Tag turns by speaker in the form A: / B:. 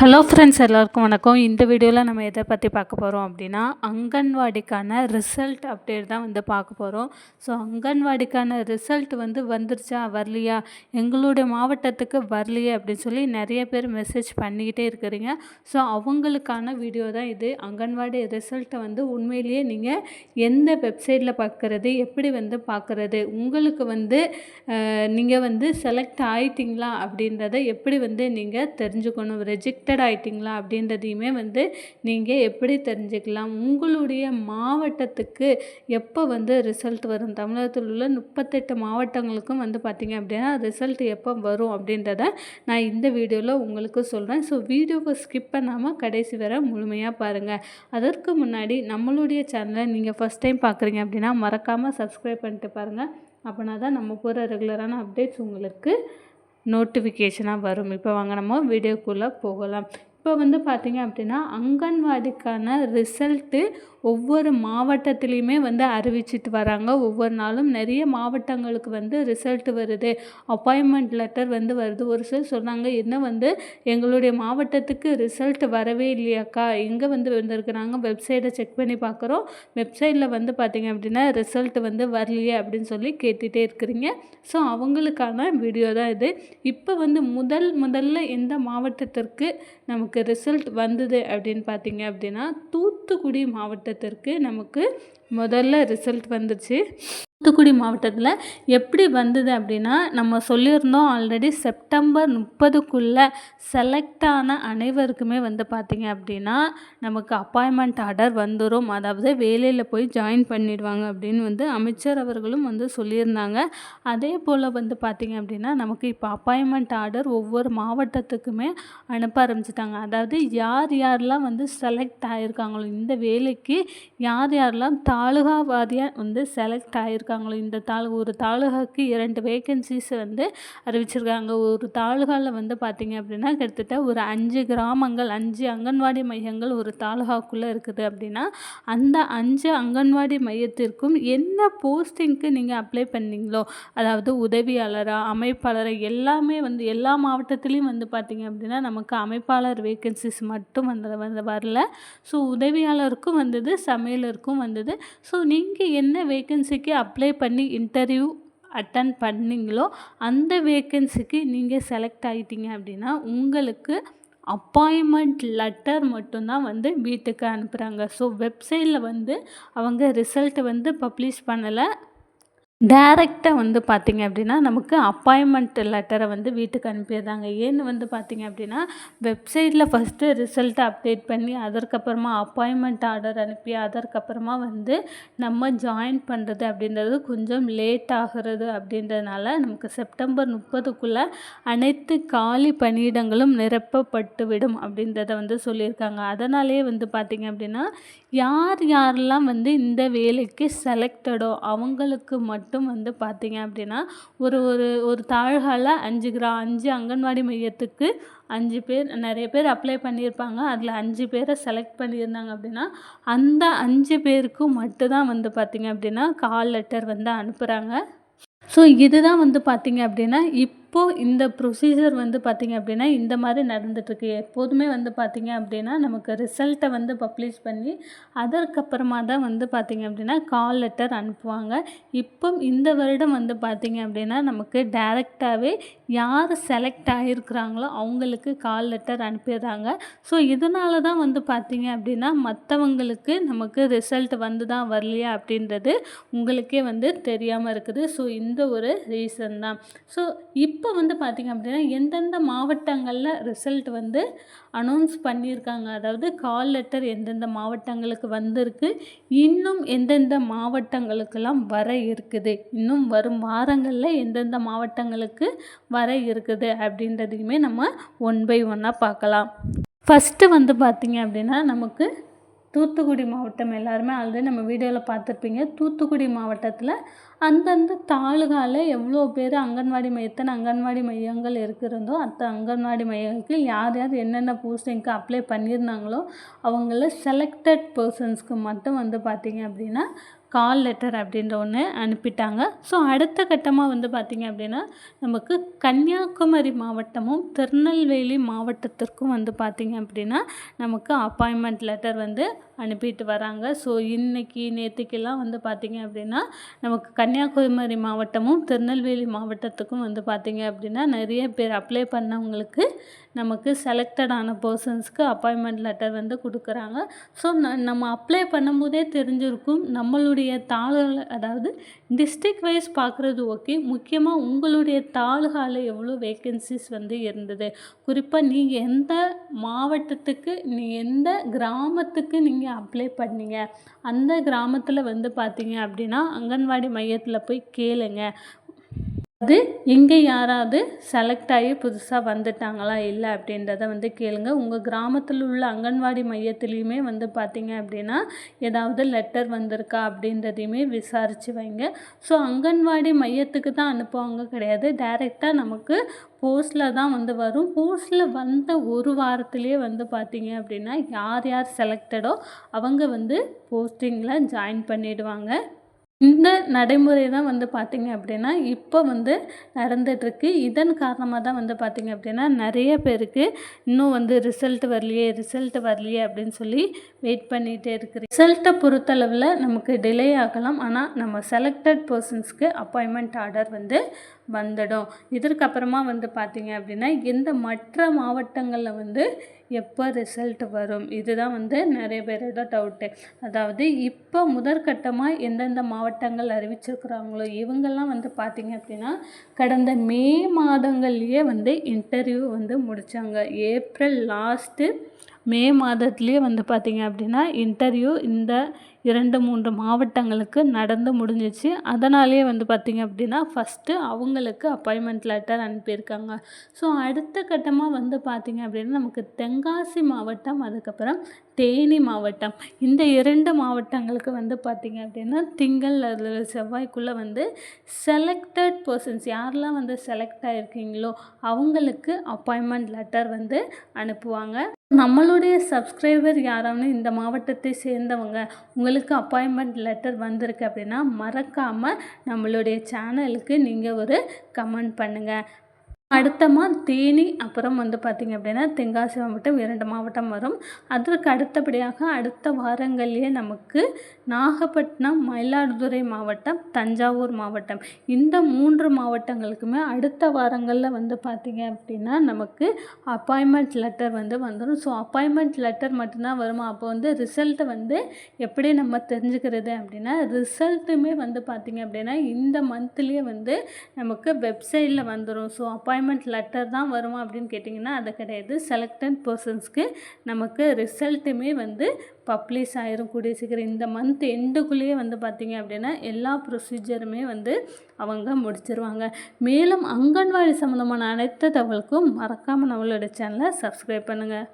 A: Hello friends எல்லாருக்கும் வணக்கம். இந்த வீடியோவில் நம்ம எதை பற்றி பார்க்க போகிறோம் அப்படின்னா அங்கன்வாடிக்கான ரிசல்ட் அப்டேட் தான் வந்து பார்க்க போகிறோம் ஸோ அங்கன்வாடிக்கான ரிசல்ட் வந்து வந்துருச்சா வரலையா? எங்களுடைய மாவட்டத்துக்கு வரலையே அப்படின்னு சொல்லி நிறைய பேர் மெசேஜ் பண்ணிக்கிட்டே இருக்கிறீங்க. ஸோ அவங்களுக்கான வீடியோ தான் இது. அங்கன்வாடி ரிசல்ட்டை வந்து உண்மையிலேயே நீங்கள் எந்த வெப்சைட்டில் பார்க்குறது எப்படி வந்து பார்க்குறது உங்களுக்கு வந்து நீங்கள் வந்து செலக்ட் ஆயிட்டிங்களா அப்படின்றத எப்படி வந்து நீங்கள் தெரிஞ்சுக்கணும் ரெஜிக் செலக்டட் ஆயிட்டிங்களா அப்படின்றதையுமே வந்து நீங்கள் எப்படி தெரிஞ்சுக்கலாம்? உங்களுடைய மாவட்டத்துக்கு எப்போ வந்து ரிசல்ட் வரும்? தமிழகத்தில் உள்ள முப்பத்தெட்டு மாவட்டங்களுக்கும் வந்து பார்த்திங்க அப்படின்னா ரிசல்ட் எப்போ வரும் அப்படின்றத நான் இந்த வீடியோவில் உங்களுக்கு சொல்கிறேன் ஸோ வீடியோவை ஸ்கிப் பண்ணாமல் கடைசி வரை முழுமையாக பாருங்கள் அதற்கு முன்னாடி நம்மளுடைய சேனலை நீங்கள் ஃபஸ்ட் டைம் பார்க்குறீங்க அப்படின்னா மறக்காமல் சப்ஸ்கிரைப் பண்ணிட்டு பாருங்கள் அப்படின்னா தான் நம்ம போகிற ரெகுலரான அப்டேட்ஸ் உங்களுக்கு நோட்டிஃபிகேஷனாக வரும். இப்போ வாங்க நம்ம வீடியோக்குள்ளே போகலாம். இப்போ வந்து பார்த்திங்க அப்படின்னா அங்கன்வாடிக்கான ரிசல்ட்டு ஒவ்வொரு மாவட்டத்துலேயுமே வந்து அறிவிச்சிட்டு வராங்க. ஒவ்வொரு நாளும் நிறைய மாவட்டங்களுக்கு வந்து ரிசல்ட் வருது. அப்பாயின்மெண்ட் லெட்டர் வந்து வருது. ஒரு சிலர் சொன்னாங்க என்ன வந்து எங்களுடைய மாவட்டத்துக்கு ரிசல்ட் வரவே இல்லையாக்கா. எங்கே வந்து வந்திருக்குறாங்க? வெப்சைட்டை செக் பண்ணி பார்க்குறோம். வெப்சைட்டில் வந்து பார்த்திங்க அப்படின்னா ரிசல்ட் வந்து வரலையே அப்படின்னு சொல்லி கேட்டுகிட்டே இருக்கிறீங்க. ஸோ அவங்களுக்கான வீடியோ தான் இது. இப்போ வந்து முதல் முதல்ல எந்த மாவட்டத்திற்கு நமக்கு ரிசல்ட் வந்தது அப்படின்னு பார்த்தீங்க அப்படின்னா தூத்துக்குடி மாவட்டத்திற்கு நமக்கு முதல்ல ரிசல்ட் வந்துச்சு. தூத்துக்குடி மாவட்டத்தில் எப்படி வந்தது அப்படின்னா நம்ம சொல்லியிருந்தோம் ஆல்ரெடி செப்டம்பர் முப்பதுக்குள்ளே செலக்ட் ஆன அனைவருக்குமே வந்து பார்த்திங்க அப்படின்னா நமக்கு அப்பாயின்மெண்ட் ஆர்டர் வந்துடும் அதாவது வேலையில் போய் ஜாயின் பண்ணிடுவாங்க அப்படின்னு வந்து அமைச்சர் அவர்களும் வந்து சொல்லியிருந்தாங்க. அதே போல் வந்து பார்த்திங்க அப்படின்னா நமக்கு இப்போ அப்பாயின்மெண்ட் ஆர்டர் ஒவ்வொரு மாவட்டத்துக்குமே அனுப்ப ஆரம்பிச்சிட்டாங்க. அதாவது யார் யாரெல்லாம் வந்து செலக்ட் ஆகியிருக்காங்களோ இந்த வேலைக்கு யார் யாரெல்லாம் தாலுகா வாரியாக வந்து செலக்ட் ஆகிருக்காங்க அறிவிச்சிருக்காங்களோ இந்த தாலு ஒரு தாலுகாவுக்கு இரண்டு வேக்கன்சிஸ் வந்து அறிவிச்சிருக்காங்க. ஒரு தாலுகாவில் வந்து பார்த்திங்க அப்படின்னா கிட்டத்தட்ட ஒரு அஞ்சு கிராமங்கள் அஞ்சு அங்கன்வாடி மையங்கள் ஒரு தாலுகாக்குள்ளே இருக்குது அப்படின்னா அந்த அஞ்சு அங்கன்வாடி மையத்திற்கும் என்ன போஸ்டிங்க்கு நீங்கள் அப்ளை பண்ணீங்களோ அதாவது உதவியாளராக அமைப்பாளராக எல்லாமே வந்து எல்லா மாவட்டத்துலேயும் வந்து பார்த்திங்க அப்படின்னா நமக்கு அமைப்பாளர் வேக்கன்சிஸ் மட்டும் வந்து வந்து வரல. ஸோ உதவியாளருக்கும் வந்தது சமையலருக்கும் வந்தது. ஸோ நீங்கள் என்ன வேக்கன்சிக்கு அப் அப்ளை பண்ணி இன்டர்வியூ அட்டன் பண்ணிங்களோ அந்த வேக்கன்சிக்கு நீங்கள் செலக்ட் ஆகிட்டீங்க அப்படின்னா உங்களுக்கு அப்பாயின்மெண்ட் லெட்டர் மட்டும்தான் வந்து வீட்டுக்கு அனுப்புகிறாங்க ஸோ வெப்சைட்டில் வந்து அவங்க ரிசல்ட்டை வந்து பப்ளிஷ் பண்ணலை. டேரெக்டாக வந்து பார்த்திங்க அப்படின்னா நமக்கு அப்பாயின்மெண்ட் லெட்டரை வந்து வீட்டுக்கு அனுப்பிடுறாங்க. ஏன்னு வந்து பார்த்திங்க அப்படின்னா வெப்சைட்டில் ஃபஸ்ட்டு ரிசல்ட்டை அப்டேட் பண்ணி அதற்கப்புறமா அப்பாயின்மெண்ட் ஆர்டர் அனுப்பி அதற்கப்புறமா வந்து நம்ம ஜாயின் பண்ணுறது அப்படின்றது கொஞ்சம் லேட் ஆகிறது அப்படின்றதுனால நமக்கு செப்டம்பர் முப்பதுக்குள்ளே அனைத்து காலி பணியிடங்களும் நிரப்பப்பட்டு விடும் அப்படின்றத வந்து சொல்லியிருக்காங்க. அதனாலே வந்து பார்த்திங்க அப்படின்னா யார் யாரெல்லாம் வந்து இந்த வேலைக்கு செலக்டடோ அவங்களுக்கு மட்டும் மட்டும் வந்து பார்த்திங்க அப்படின்னா ஒரு ஒரு ஒரு தாழ்கால அஞ்சு கிரா அஞ்சு அங்கன்வாடி மையத்துக்கு அஞ்சு பேர் நிறைய பேர் அப்ளை பண்ணியிருப்பாங்க. அதில் அஞ்சு பேரை செலக்ட் பண்ணியிருந்தாங்க அப்படின்னா அந்த அஞ்சு பேருக்கும் மட்டும்தான் வந்து பார்த்திங்க அப்படின்னா கால் லெட்டர் வந்து அனுப்புகிறாங்க ஸோ இதுதான் வந்து பார்த்திங்க அப்படின்னா இப் இப்போது இந்த ப்ரொசீஜர் வந்து பார்த்திங்க அப்படின்னா இந்த மாதிரி நடந்துகிட்ருக்கு எப்போதுமே வந்து பார்த்திங்க அப்படின்னா நமக்கு ரிசல்ட்டை வந்து பப்ளிஷ் பண்ணி அதற்கப்புறமா தான் வந்து பார்த்திங்க அப்படின்னா கால் லெட்டர் அனுப்புவாங்க. இப்போ இந்த வருடம் வந்து பார்த்திங்க அப்படின்னா நமக்கு டேரெக்டாகவே யார் செலக்ட் ஆகிருக்கிறாங்களோ அவங்களுக்கு கால் லெட்டர் அனுப்பிடுறாங்க. ஸோ இதனால தான் வந்து பார்த்திங்க அப்படின்னா மற்றவங்களுக்கு நமக்கு ரிசல்ட் வந்து தான் வரலையா அப்படின்றது உங்களுக்கே வந்து தெரியாமல் இருக்குது. ஸோ இந்த ஒரு ரீசன் தான். ஸோ இப்போ இப்போ வந்து பார்த்திங்க அப்படின்னா எந்தெந்த மாவட்டங்களில் ரிசல்ட் வந்து அனௌன்ஸ் பண்ணியிருக்காங்க? அதாவது கால் லெட்டர் எந்தெந்த மாவட்டங்களுக்கு வந்திருக்கு? இன்னும் எந்தெந்த மாவட்டங்களுக்கெல்லாம் வர இருக்குது? இன்னும் வரும் வாரங்களில் எந்தெந்த மாவட்டங்களுக்கு வர இருக்குது? அப்படின்றதையுமே நம்ம ஒன் பை ஒன்னாக பார்க்கலாம். ஃபஸ்ட்டு வந்து பார்த்திங்க அப்படின்னா நமக்கு தூத்துக்குடி மாவட்டம் எல்லாருமே ஆல்ரெடி நம்ம வீடியோவில் பார்த்துருப்பீங்க. தூத்துக்குடி மாவட்டத்தில் அந்தந்த தாலுகாவில் எவ்வளோ பேர் அங்கன்வாடி மையத்தனை அங்கன்வாடி மையங்கள் இருக்கிறதோ அந்த அங்கன்வாடி மையங்களுக்கு யார் யார் என்னென்ன போஸ்டிங்க்கு அப்ளை பண்ணியிருந்தாங்களோ அவங்கள செலக்டட் பர்சன்ஸ்க்கு மட்டும் வந்து பார்த்திங்க அப்படின்னா கால் லெட்டர் அப்படின்ற ஒன்று அனுப்பிட்டாங்க. ஸோ அடுத்த கட்டமாக வந்து பார்த்திங்க அப்படின்னா நமக்கு கன்னியாகுமரி மாவட்டமும் திருநெல்வேலி மாவட்டத்திற்கும் வந்து பார்த்திங்க அப்படின்னா நமக்கு அப்பாயின்மெண்ட் லெட்டர் வந்து அனுப்பிட்டு வராங்க. ஸோ இன்றைக்கி நேற்றுக்கெல்லாம் வந்து பார்த்திங்க அப்படின்னா நமக்கு கன்னியாகுமரி மாவட்டமும் திருநெல்வேலி மாவட்டத்துக்கும் வந்து பார்த்திங்க அப்படின்னா நிறைய பேர் அப்ளை பண்ணவங்களுக்கு நமக்கு செலக்டடான பர்சன்ஸ்க்கு அப்பாயின்மெண்ட் லெட்டர் வந்து கொடுக்குறாங்க. ஸோ நம்ம அப்ளை பண்ணும்போதே தெரிஞ்சிருக்கும் நம்மளுடைய தாளுகள் அதாவது டிஸ்ட்ரிக் வைஸ் பார்க்குறது ஓகே முக்கியமாக உங்களுடைய தாலுகாவில் எவ்வளோ வேக்கன்சிஸ் வந்து இருந்தது? குறிப்பாக நீங்கள் எந்த மாவட்டத்துக்கு நீ எந்த கிராமத்துக்கு நீங்கள் அப்ளை பண்ணீங்க? அந்த கிராமத்தில் வந்து பார்த்தீங்க அப்படின்னா அங்கன்வாடி மையத்தில் போய் கேளுங்க. அது இங்கே யாராவது செலக்ட் ஆகி புதுசாக வந்துட்டாங்களா இல்லை அப்படின்றத வந்து கேளுங்க. உங்கள் கிராமத்தில் உள்ள அங்கன்வாடி மையத்துலேயுமே வந்து பார்த்தீங்க அப்படின்னா ஏதாவது லெட்டர் வந்திருக்கா அப்படின்றதையுமே விசாரித்து வைங்க. ஸோ அங்கன்வாடி மையத்துக்கு தான் அனுப்புவாங்க கிடையாது. டைரெக்டாக நமக்கு போஸ்ட்டில் தான் வந்து வரும். போஸ்ட்டில் வந்த ஒரு வாரத்துலேயே வந்து பார்த்தீங்க அப்படின்னா யார் யார் செலக்டடோ அவங்க வந்து போஸ்டிங்கில் ஜாயின் பண்ணிவிடுவாங்க இந்த நடைமுறை தான் வந்து பார்த்திங்க அப்படின்னா இப்போ வந்து நடந்துகிட்ருக்கு இதன் காரணமாக தான் வந்து பார்த்திங்க அப்படின்னா நிறைய பேருக்கு இன்னும் வந்து ரிசல்ட் வரலையே ரிசல்ட் வரலையே அப்படின்னு சொல்லி வெயிட் பண்ணிகிட்டே இருக்குது ரிசல்ட்டை பொறுத்தளவில் நமக்கு டிலே ஆகலாம். ஆனால் நம்ம செலக்டட் பர்சன்ஸ்க்கு அப்பாயின்மெண்ட் ஆர்டர் வந்து வந்துடும். இதற்கப்புறமா வந்து பார்த்திங்க அப்படின்னா எந்த மற்ற மாவட்டங்களில் வந்து எப்போ ரிசல்ட் வரும்? இதுதான் வந்து நிறைய பேரோட டவுட்டு அதாவது இப்போ முதற்கட்டமாக எந்தெந்த மாவட்டங்கள் அறிவிச்சிருக்கிறாங்களோ இவங்கெல்லாம் வந்து பார்த்திங்க அப்படின்னா கடந்த மே மாதங்கள்லேயே வந்து இன்டர்வியூ வந்து முடித்தாங்க ஏப்ரல் லாஸ்ட்டு மே மாதத்துலேயே வந்து பார்த்திங்க அப்படின்னா இன்டர்வியூ இந்த இரண்டு மூன்று மாவட்டங்களுக்கு நடந்து முடிஞ்சிச்சு. அதனாலேயே வந்து பார்த்திங்க அப்படின்னா ஃபஸ்ட்டு அவங்களுக்கு அப்பாயின்மெண்ட் லெட்டர் அனுப்பியிருக்காங்க. ஸோ அடுத்த கட்டமாக வந்து பார்த்திங்க அப்படின்னா நமக்கு தென்காசி மாவட்டம் அதுக்கப்புறம் தேனி மாவட்டம். இந்த இரண்டு மாவட்டங்களுக்கு வந்து பார்த்திங்க அப்படின்னா திங்கள் அதில் செவ்வாய்க்குள்ளே வந்து செலக்டட் பர்சன்ஸ் யாரெல்லாம் வந்து செலக்ட் ஆகிருக்கீங்களோ அவங்களுக்கு அப்பாயின்மெண்ட் லெட்டர் வந்து அனுப்புவாங்க. நம்மளுடைய சப்ஸ்கிரைபர் யாராவது இந்த மாவட்டத்தை சேர்ந்தவங்க உங்களுக்கு அப்பாயின்மெண்ட் லெட்டர் வந்திருக்கு அப்படின்னா மறக்காமல் நம்மளுடைய சேனலுக்கு நீங்கள் ஒரு கமெண்ட் பண்ணுங்கள் அடுத்தமாக தேனி அப்புறம் வந்து பார்த்திங்க அப்படின்னா தென்காசி மாவட்டம் இரண்டு மாவட்டம் வரும். அதற்கு அடுத்தபடியாக அடுத்த வாரங்கள்லேயே நமக்கு நாகப்பட்டினம் மயிலாடுதுறை மாவட்டம் தஞ்சாவூர் மாவட்டம். இந்த மூன்று மாவட்டங்களுக்குமே அடுத்த வாரங்களில் வந்து பார்த்திங்க அப்படின்னா நமக்கு அப்பாயின்மெண்ட் லெட்டர் வந்து வந்துடும். ஸோ அப்பாயின்மெண்ட் லெட்டர் மட்டும்தான் வருமா? அப்போ வந்து ரிசல்ட்டை வந்து எப்படி நம்ம தெரிஞ்சுக்கிறது அப்படின்னா ரிசல்ட்டுமே வந்து பார்த்திங்க அப்படின்னா இந்த மந்த்லேயே வந்து நமக்கு வெப்சைட்டில் வந்துடும். ஸோ அப்பா அப்பாயின்மெண்ட் லெட்டர் தான் வருமா அப்படின்னு கேட்டிங்கன்னா அது கிடையாது. செலக்டட் பர்சன்ஸ்க்கு நமக்கு ரிசல்ட்டுமே வந்து பப்ளிஷ் ஆயிரும். கூடிய சீக்கிரம் இந்த மந்த் எண்டுக்குள்ளேயே வந்து பார்த்திங்க அப்படின்னா எல்லா ப்ரொசீஜருமே வந்து அவங்க முடிச்சிருவாங்க. மேலும் அங்கன்வாடி சம்மந்தமான அனைத்து தகவலுக்கும் மறக்காமல் நம்மளோட சேனலை சப்ஸ்கிரைப் பண்ணுங்கள்